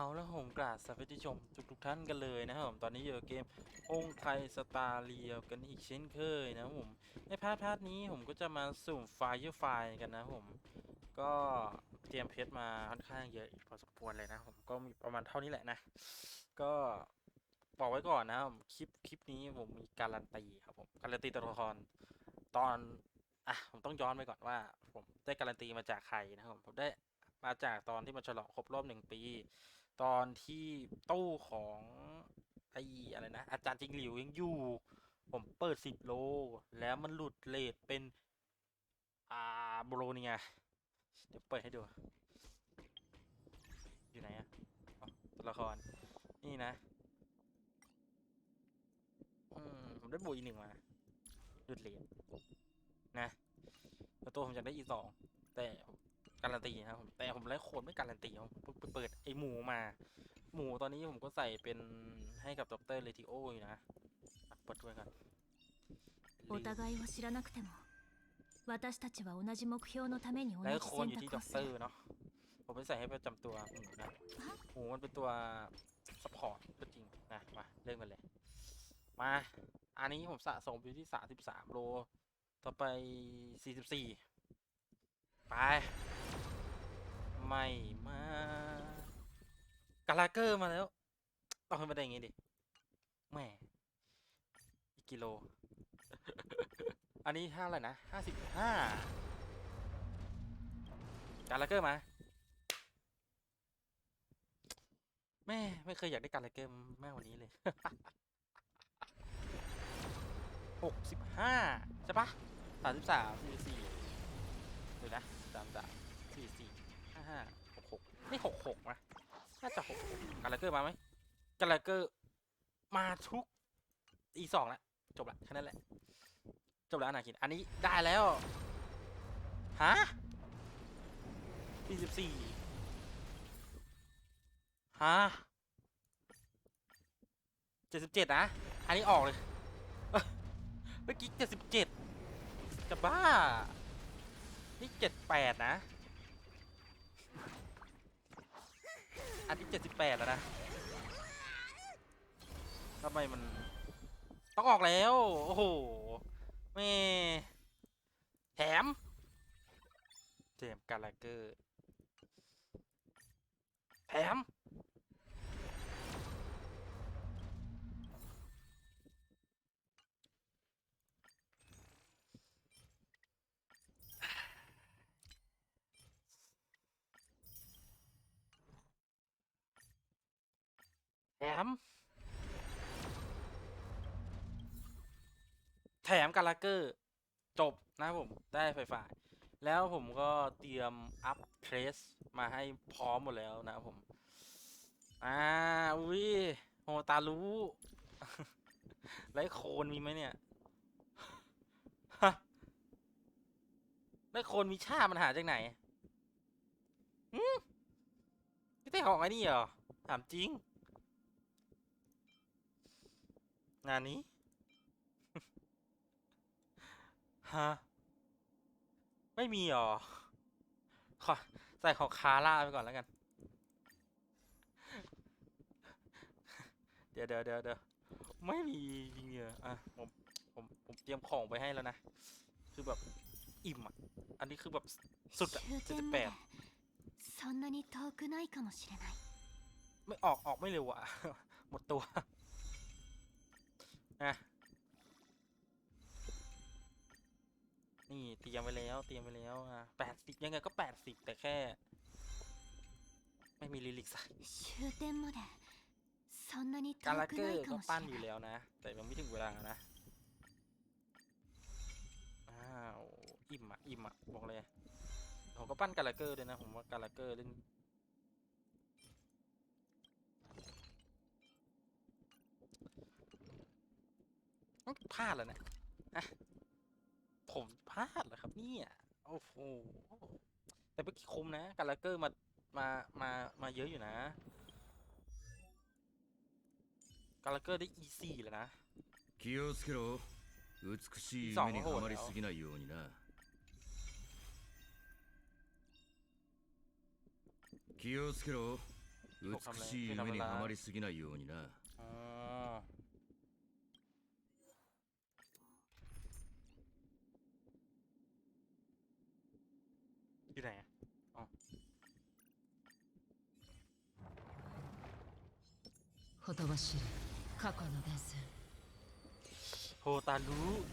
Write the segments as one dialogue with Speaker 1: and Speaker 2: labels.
Speaker 1: เอาแล้วผมกราบสวัสดีชมทุกทุกๆท่านกันเลยนะครับผมตอนนี้อยู่เกมองค์ไทยสตาร์เรียกันอีกเช่นเคยนะผมในพาร์ทพาร์ทนี้ผมก็จะมาสุ่มไฟล์ไฟล์กันนะผมก็เตรียมเพชรมาค่อนข้างเยอะอีกพอสมควรเลยนะผมก็มีประมาณเท่านี้แหละนะ ก็บอกไว้ก่อนนะครับคลิปคลิปนี้ผมมีการันตีครับผมการันตีตัวละครตอนอะผมต้องย้อนไปก่อนว่า ผมได้การันตีมาจากใครนะครับผมผมได้มาจากตอนที่มันฉลองครบรอบหนึ่งปี ตอนที่ตู้ของไอ้อะไรนะ อาจารย์จิงหลิวยังอยู่ ผมเปิดสิบโล แล้วมันหลุดเลทเป็นอ่าโบโลเนียเดี๋ยวเปิดให้ดู อยู่ไหนอะอตัวละคร นี่นะ อืม ผมได้บุยหนึ่งมาหลุดเลทนะแล้วตัวผมอยากได้อีสองแต่การันตีนะครับผมแต่ผมไล่โคนไม่การันตีผมเปิด อหมูมา หมูตอนนี้ผมก็ใส่เป็นให้กับดรเลติโออยู่นะอ่ะเปิดด้วยกัน
Speaker 2: お互いを知らなくても私たちは同じ目標のために同
Speaker 1: แล้ว
Speaker 2: じ
Speaker 1: โคนอยู่
Speaker 2: 選
Speaker 1: ที่
Speaker 2: 択
Speaker 1: ด็
Speaker 2: を
Speaker 1: อก
Speaker 2: す
Speaker 1: เตอ
Speaker 2: る
Speaker 1: ร์เนาะผมไปใส่ให้ประจำตัวหมูนะหมูมันเป็นตัวซัพพอร์ตก็จริงนะมาเริ่มกันเลย มาอันนี้ผมสะสมอยู่ที่สามสิบสามโล ต่อไปสี่สิบสี่ไป ไม่มา กาลาเกอร์มาแล้วต้องให้มาได้อย่างงี้ดิแหม่อีกกิโล อันนี้ห้าอะไรนะห้าสิบห้ากาลาเกอร์มาแม่ไม่เคยอยากได้กาลาเกอร์แม่กวันนี้เลยหกสิบห้าใช่ปะสามสิบสามสี่สี่เดี๋ยวนะสามสามสี่สี่ห้าห้าหกหกนี่หกหก จะหกหกกาลาเกอร์มาไหมกาลาเกอร์มาทุกอีสองแล้วจบละแค่นั้นแหละ จบแล้วอนาคิน อันนี้ได้แล้วฮะสี่สิบสี่ฮะเจ็ดสิบเจ็ดนะ อันนี้ออกเลย เมื่อกี้เจ็ดสิบเจ็ดจะบ้า นี่เจ็ดแปดนะ อันนี้เจ็ดสิบแปดแล้วนะทำไมมัน ต้องออกแล้ว โอ้โหแม่แถม เจมส์กาลาเกอร์ แถม ม แถมกาลาเกอร์ จบนะผม ได้ไฟฟ้า แล้วผมก็เตรียมอัพเทรสมาให้พร้อมหมดแล้วนะผม อ่า อุ้ยโหตารู้ไรโคนมีไหมเนี่ยฮะไรโคนมีชามันหาจากไหนหืมไม่ได้ของไอ้นี่เหรอ ถามจริง งานนี้ ฮะ ไม่มีหรอ ขอใส่ของคาร่าไปก่อนแล้วกัน เดี๋ยวเดี๋ยวเดี๋ยวเดี๋ยวไม่มีจริงๆเหรออ่ะผมผมผมเตรียมของไปให้แล้วนะ คือแบบอิ่มอ่ะ อันนี้คือแบบสุดอ่ะ
Speaker 2: 終
Speaker 1: เจ็ดสิบ
Speaker 2: 点
Speaker 1: แป
Speaker 2: ま
Speaker 1: ด
Speaker 2: でそんなに遠くないかもしれない
Speaker 1: ไม่ออกออกไม่เร็วอ่ะ หมดตัว อะนี่เตรียมไปแล้วเตรียมไปแล้วอะแปดสิบยังไงก็แปดสิบแต่แค่ ไม่มีลิลิกใส่การลั
Speaker 2: ก
Speaker 1: เกอร์ก็ปั้นอยู่แล้วนะ แต่ยังไม่ถึงเวลานะอ้าวอิ่มอะอิ่มอะบอกเลยผมก็ปั้นการลักเกอร์ด้วยนะ ผมว่าการลักเกอร์เล่น อ๊ะพลาดแล้วนะอ่ะผมพลาดเหรอครับเนี่ยโอ้โหแต่เมื่อกี้คุ้มนะกาลาเกอร์มามามามาเยอะอยู่นะ กาลาเกอร์ได้ E4 แล้วนะ
Speaker 3: 気をつけろ美しい
Speaker 1: さあ
Speaker 3: 夢にはまりすぎないようにな気をつけろ 美しい夢にはまりすぎないようにな
Speaker 1: ที่ไหนอะ
Speaker 4: ほとばしる過去の伝説
Speaker 1: โฮตารุ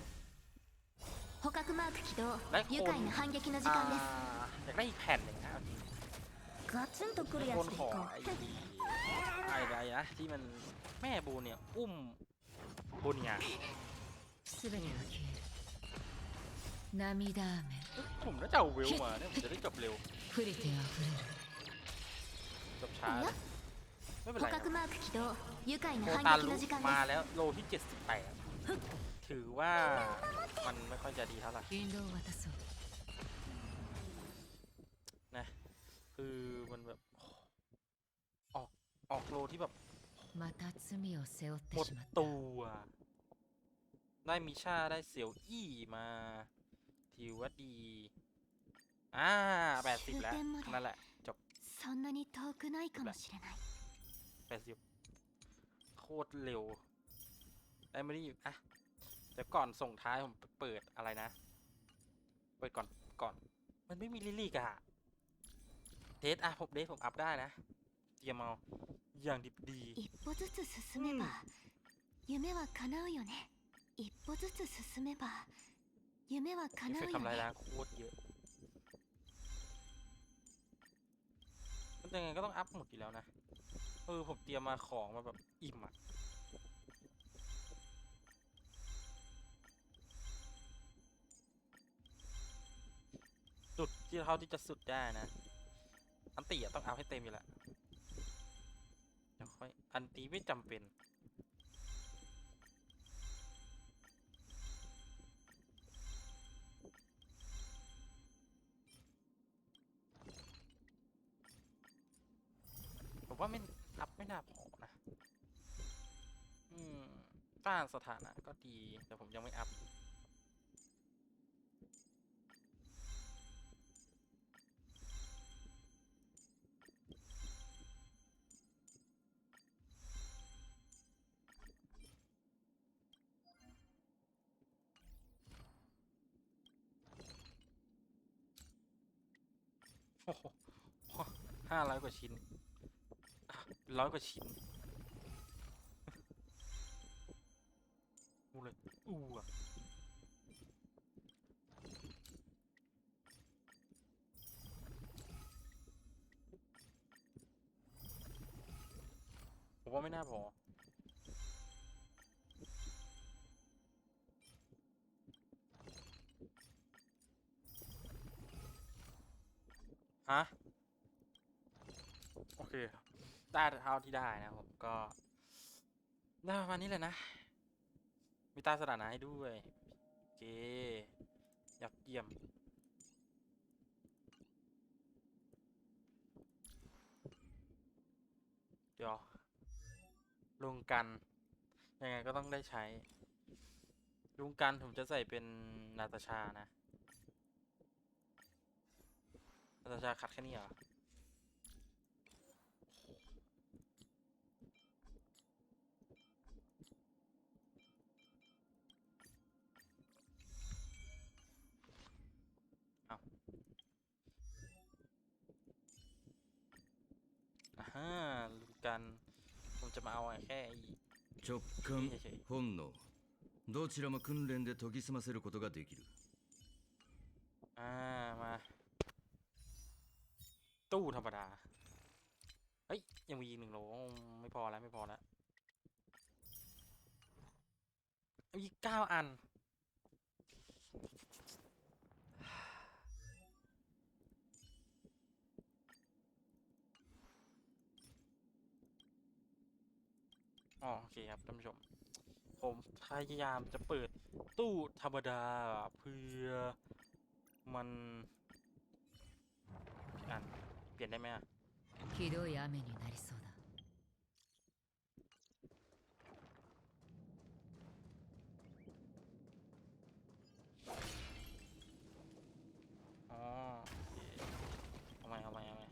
Speaker 2: 捕獲マーク起動
Speaker 1: และค
Speaker 2: 愉
Speaker 1: น
Speaker 2: 快な反撃の時
Speaker 1: อ่า
Speaker 2: 間です
Speaker 1: อยากได้อีกแผ่นหนึ่งนะเอาจริง
Speaker 2: ガツンとくるや
Speaker 1: ค
Speaker 2: つ
Speaker 1: น
Speaker 2: でい
Speaker 1: ขอ
Speaker 2: こ
Speaker 1: ไอ้
Speaker 2: う
Speaker 1: ไอ้อะไรนะที่มันแม่โบเนี่ย อุ้มโบเนีย
Speaker 4: 全てが消える 涙雨
Speaker 1: ผมน่าจะเอาเวลมาเนี่ยผมจะได้จบเร็ว
Speaker 4: 降りて溢れる
Speaker 1: จบช้าเลยไม่เป็น
Speaker 2: 捕
Speaker 1: ไรนะ
Speaker 2: 獲マーク起動愉快
Speaker 1: โค
Speaker 2: な
Speaker 1: ตา
Speaker 2: 反撃
Speaker 1: รุ
Speaker 2: の時間
Speaker 1: มา
Speaker 2: です
Speaker 1: แล้วโลที่ 78 ถือว่ามันไม่ค่อยจะดีเท่าไหร่
Speaker 4: 引導を渡そう
Speaker 1: นะ คือมันแบบ ออกออกโลที่แบบ
Speaker 4: また罪を背負って
Speaker 1: หมด
Speaker 4: しまった
Speaker 1: ตัว ได้มิชาได้เสี่ยวอี้มา ถือว่าดี อ่าแปดสิบแล้ว นั่นแหละ จบ
Speaker 2: そんなに遠くないかもしれない
Speaker 1: แปดสิบโคตรเร็ว ได้ไม่ได้อยู่อ่ะ เดี๋ยวก่อนส่งท้ายผมเปิดอะไรนะ เปิดก่อนก่อน มันไม่มีลิลิกอะเดทอ่ะผมเดทผมอัพได้นะ เตรียมเอาอย่างดิบดี
Speaker 2: 一歩ずつ進めば、夢は叶うよね一歩ずつ進めば 夢は
Speaker 1: เอ
Speaker 2: 叶
Speaker 1: ฟเฟก
Speaker 2: う
Speaker 1: ต์
Speaker 2: よ
Speaker 1: ทำลาย
Speaker 2: ね
Speaker 1: ล้างโคตรเยอะมันยังไงก็ต้องอัพหมดอยู่แล้วนะ เออผมเตรียมมาของมาแบบอิ่มอะสุดที่เท่าที่จะสุดได้นะ อันตีอะต้องอัพให้เต็มอยู่แล้วเดี๋ยวค่อย อันตีไม่จำเป็น ว่าไม่อัพไม่น่าพอนะ อืมต้านสถานะก็ดี แต่ผมยังไม่อัพโอ้โหห้าร้อยกว่าชิ้น ร้อยกว่าชิ้นอู้เลยอู้อะผมว่าไม่น่าพอฮะโอเค ได้เท่าที่ได้นะผมก็ได้ประมาณนี้เลยนะ มีตาสถานะให้ด้วยโอเคยอดเยี่ยมเดี๋ยวลุงกัน ยังไงก็ต้องได้ใช้ ลุงกันผมจะใส่เป็นนาตาชานะ นาตาชาขัดแค่นี้เหรอาฮะลุงกัน ผ มจะมาเอาแค่ไอ้
Speaker 3: 直感本能どちらも訓練で研ぎ澄ませることができる
Speaker 1: อ่า มา ตู้ธรรมดา เฮ้ย ยังมีอีกหนึ่งโหลไม่พอแล้ว ไม่พอแล้วเอาอีกเก้าอัน อ๋อโอเคครับท่านผู้ชม ผมพยายามจะเปิดตู้ธรรมดาเพื่อมันพี่อัน เปลี่ยนได้ไหมอ่ะ
Speaker 4: ひどい雨になりそうだ
Speaker 1: อ๋อโอเคเอาใหม่เอาใหม่เอาใหม่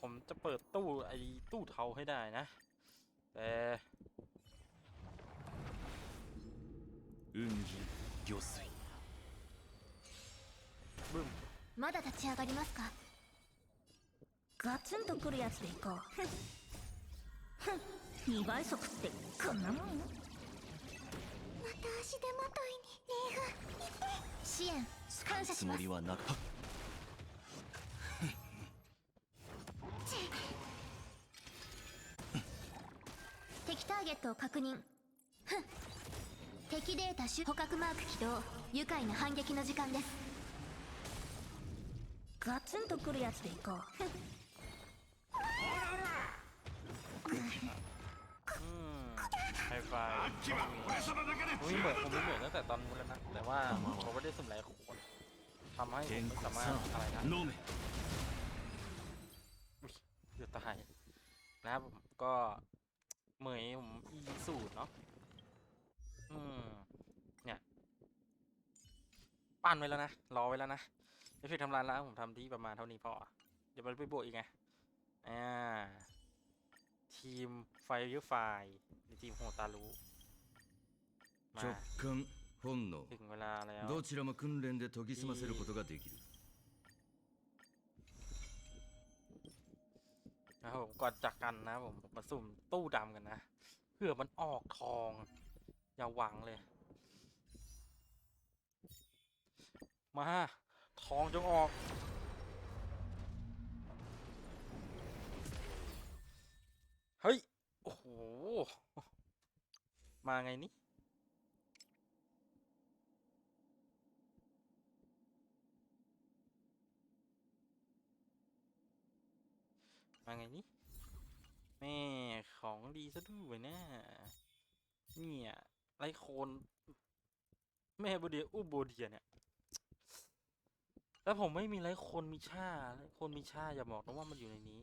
Speaker 1: ผมจะเปิดตู้ไอ้ตู้ ตู้เทาให้ได้นะ ええ
Speaker 5: ー、雲儀魚水。
Speaker 1: ブン。
Speaker 2: まだ立ち上がりますか？
Speaker 6: ガツンとくるやつでいこう。ふん。ふん。2倍速ってこんなもん？
Speaker 2: また足手まといにレイが支援。感謝します。
Speaker 5: つもりはなかった。
Speaker 2: トを確認ふん敵データ種捕獲マーク起動愉快な反撃の時間です
Speaker 6: ガツンとくるやつでいこうふん
Speaker 1: อืมไฮไฟผมมีเหมือนผมมีเหมือนตั้งแต่ตอนนู้นแล้วนะ แต่ว่าเขาไม่ได้สุ่มหลายคนทำให้ผม
Speaker 5: 天
Speaker 1: ไม่
Speaker 5: 候
Speaker 1: สามารถ
Speaker 5: さ
Speaker 1: อะไรได้
Speaker 5: 飲め
Speaker 1: เดือดตายนะครับผมก็เหมยผมอี สูตรเนาะอืมเนี่ยปั้นไว้แล้วนะรอไว้แล้วนะเอฟเฟกต์ทำลายล้างผมทำที่ประมาณเท่านี้พอเดี๋ยวมันไปบวกอีกไงอ่าทีมไฟยูไฟหรือทีมโฮตารุมา
Speaker 3: 直感本能
Speaker 1: ถึงเวลาแล้ว
Speaker 3: どちらも訓練で研ぎ澄ませることができる
Speaker 1: นะครับผมก่อนจากกันนะครับผมผมมาสุ่มตู้ดำกันนะ เผื่อมันออกทอง อย่าหวังเลย มา ทองจงออกเฮ้ย โอ้โห มาไงนี่ มาไงนี่ แม่ของดีซะด้วยนะเนี่ยไรโคน แม่โบเดียอุโบเดียเนี่ย แล้วผมไม่มีไรโคนมีชาไรโคนมีชาอย่าบอกนะว่ามันอยู่ในนี้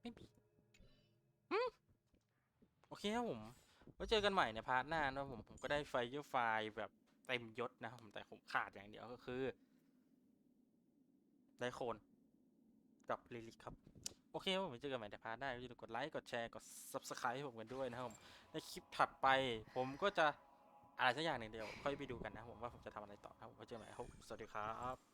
Speaker 1: ไม่มีอืมโอเคครับผมไว้เจอกันใหม่ในพาร์ทหน้านะผมผมก็ได้ไฟเยอร์ไฟแบบเต็มยศนะผมแต่ผมขาดอย่างเดียวก็คือ ไดโคน กับลิลิครับ โอเคครับผมเจอกันใหม่ในพาร์ทหน้าอย่าลืมกดไลค์ กดแชร์ กด subscribe ให้ผมกันด้วยนะครับผมในคลิปถัดไป ผมก็จะอะไรสักอย่างหนึ่งเดียว ค่อยไปดูกันนะครับผมว่าผมจะทำอะไรต่อครับผมเจอกันใหม่ครับสวัสดีครับ